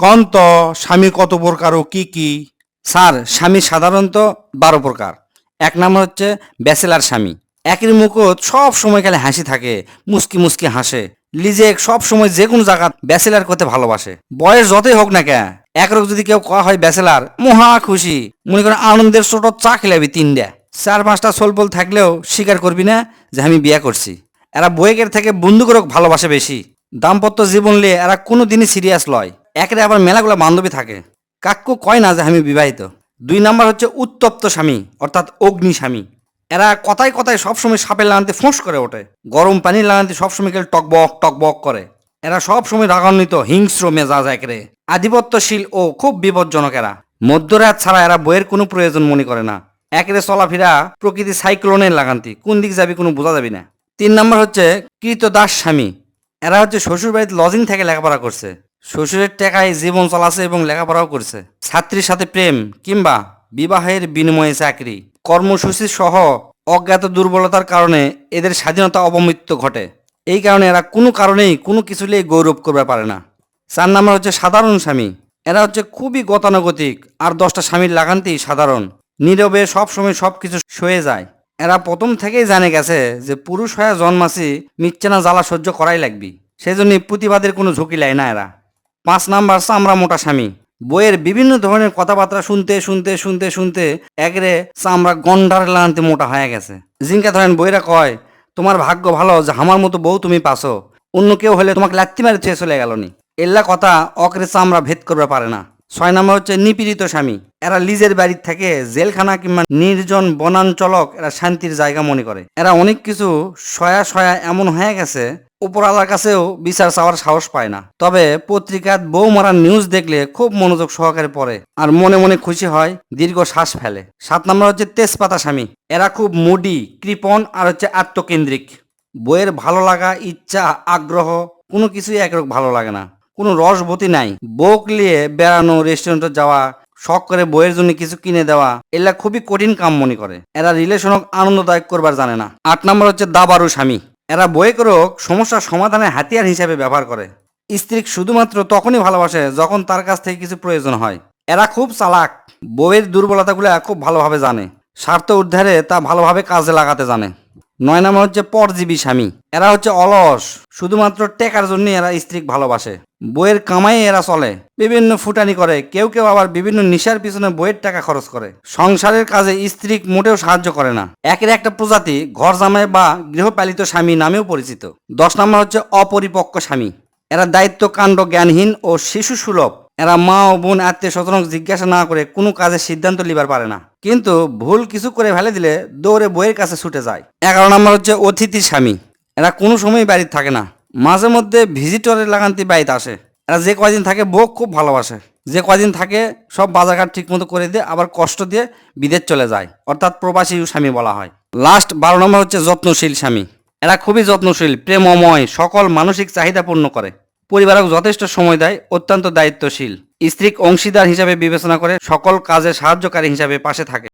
কন তো স্বামী কত প্রকার ও কি কি? স্যার, স্বামী সাধারণত বারো প্রকার। এক নাম্বার হচ্ছে ব্যাচেলার স্বামী। একের মুখত সব সময় খালি হাসি থাকে মুস্কি মুস্কি হাসে। লিজে সব সময় যে কোনো জায়গা ব্যাচেলার করতে ভালোবাসে। বয়স যতই হোক না কে একরক যদি কেউ কয়া হয় ব্যাচেলার, মহা খুশি। মনে করেন আনন্দের ছোট চা খেলাবি তিনটা চার পাঁচটা সোলপোল থাকলেও স্বীকার করবি না যে আমি বিয়ে করছি। এরা বইয়ের থেকে বন্ধুকরক ভালোবাসে বেশি। দাম্পত্য জীবন নিয়ে এরা কোনো দিনই সিরিয়াস লয়। একেরে আবার মেলাগুলো বান্ধবী থাকে। কাক্কু কয় না যে আমি বিবাহিত? দুই নাম্বার হচ্ছে উত্তপ্ত স্বামী, অর্থাৎ অগ্নি স্বামী। এরা কথায় কথায় সবসময় সাপের লাগাতে ফোঁস করে ওঠে। গরম পানির লাগাতে সবসময় খেলে টকবক টকবক করে। এরা সবসময় রাগান্বিত, হিংস্র মেজাজ একরে আধিপত্যশীল ও খুব বিপজ্জনক এরা। মধ্যরাত ছাড়া এরা বইয়ের কোনো প্রয়োজন মনে করে না। একরে চলাফেরা, প্রকৃতি সাইক্লোনের লাগান্তি। কোন দিক যাবি কোনো বোঝা যাবি না। তিন নম্বর হচ্ছে কৃতদাস স্বামী। এরা হচ্ছে শ্বশুর বাড়িতে লজিং থেকে লেখাপড়া করছে। শ্বশুরের টাকায় জীবন চলাছে এবং লেখাপড়াও করছে। ছাত্রীর সাথে প্রেম কিংবা বিবাহের বিনিময়ে চাকরি। কর্মসূচি সহ অজ্ঞাত দুর্বলতার কারণে এদের স্বাধীনতা অবমৃত্যু ঘটে। এই কারণে এরা কোনো কারণেই কোনো কিছুলেই গৌরব করতে পারে না। চার নাম্বার হচ্ছে সাধারণ স্বামী। এরা হচ্ছে খুবই গতানুগতিক আর দশটা স্বামীর লাগানতেই সাধারণ। নীরবে সবসময় সব কিছু সয়ে যায়। এরা প্রথম থেকেই জানে গেছে যে পুরুষ হয়ে জন্মাসি মিচ্ছানা জ্বালা সহ্য করাই লাগবি। সেই প্রতিবাদের কোনো ঝুঁকি লেয় না এরা। পাঁচ নাম্বার চামড়া মোটা স্বামী। বইয়ের বিভিন্ন ধরনের কথাবার্তা শুনতে শুনতে শুনতে শুনতে একরে চামড়া গন্ডার লানতে মোটা হয়ে গেছে। জিঙ্কা ধরেন বইরা কয়, তোমার ভাগ্য ভালো যে আমার মতো বউ তুমি পাছো। অন্য কেউ হলে তোমাকে লাত্তি মারি ছুঁয়ে চলে গেল নি। এল্লা কথা অকরে চামড়া ভেদ করবে পারে না। ছয় নম্বর হচ্ছে নিপীড়িত স্বামী। এরা লিজের বাড়ির থেকে জেলখানা কিংবা নির্জন বনাঞ্চলক এরা শান্তির জায়গা মনে করে। এরা অনেক কিছু সয়া সয়া এমন হয়ে গেছে উপরওয়ালার কাছেও বিচার চাওয়ার সাহস পায় না। তবে পত্রিকাত বউ মারার নিউজ দেখলে খুব মনোযোগ সহকারে পড়ে আর মনে মনে খুশি হয় দীর্ঘ শ্বাস ফেলে। সাত নম্বর হচ্ছে তেজপাতা স্বামী। এরা খুব মুডি, কৃপণ আর হচ্ছে আত্মকেন্দ্রিক। বইয়ের ভালো লাগা, ইচ্ছা, আগ্রহ, কোনো কিছুই একরকম ভালো লাগে না। কোনো রসবতী নাই। বউক নিয়ে বেড়ানো রেস্টুরেন্টে যাওয়া, শখ করে বইয়ের জন্য কিছু কিনে দেওয়া এলা খুবই কঠিন কাম মনে করে। এরা রিলেশনক আনন্দদায়ক করবার জানে না। আট নম্বর হচ্ছে দাবারু স্বামী। এরা বয়েক রোগ সমস্যার সমাধানে হাতিয়ার হিসাবে ব্যবহার করে। স্ত্রী শুধুমাত্র তখনই ভালোবাসে যখন তার কাছ থেকে কিছু প্রয়োজন হয়। এরা খুব চালাক। বউয়ের দুর্বলতাগুলো খুব ভালোভাবে জানে। স্বার্থ উদ্ধারে তা ভালোভাবে কাজে লাগাতে জানে। নয় নম্বর হচ্ছে পরজীবী স্বামী। এরা হচ্ছে অলস। শুধুমাত্র টেকার জন্য এরা স্ত্রী ভালোবাসে। বইয়ের কামাই এরা চলে। বিভিন্ন ফুটানি করে। কেউ কেউ আবার বিভিন্ন নিশার পিছনে বইয়ের টাকা খরচ করে। সংসারের কাজে স্ত্রী মোটেও সাহায্য করে না। একের একটা প্রজাতি ঘর জামাই বা গৃহপালিত স্বামী নামেও পরিচিত। দশ নম্বর হচ্ছে অপরিপক্ক স্বামী। এরা দায়িত্ব কাণ্ড জ্ঞানহীন ও শিশু সুলভ। এরা মা ও বোন আত্মীয় স্বজনক জিজ্ঞাসা না করে কোনো কাজের সিদ্ধান্ত লিবার পারে না। কিন্তু ভুল কিছু করে ফেলে দিলে দৌড়ে বইয়ের কাছে ছুটে যায়। এগারো নম্বর হচ্ছে অতিথি স্বামী। এরা কোনো সময় বাড়িতে থাকে না। মাঝে মধ্যে ভিজিটরের লাগান্তি বাড়িতে আসে। এরা যে কয়দিন থাকে বউ খুব ভালোবাসে। যে কয়দিন থাকে সব বাজারঘাট ঠিক মতো করে দিয়ে আবার কষ্ট দিয়ে বিদেশ চলে যায়। অর্থাৎ প্রবাসী স্বামী বলা হয়। লাস্ট বারো নম্বর হচ্ছে যত্নশীল স্বামী। এরা খুবই যত্নশীল, প্রেমময়, সকল মানসিক চাহিদা পূর্ণ করে। পরিবারক যথেষ্ট সময় দেয়, অত্যন্ত দায়িত্বশীল। স্ত্রীক অংশীদার হিসাবে বিবেচনা করে সকল কাজে সাহায্যকারী হিসাবে পাশে থাকে।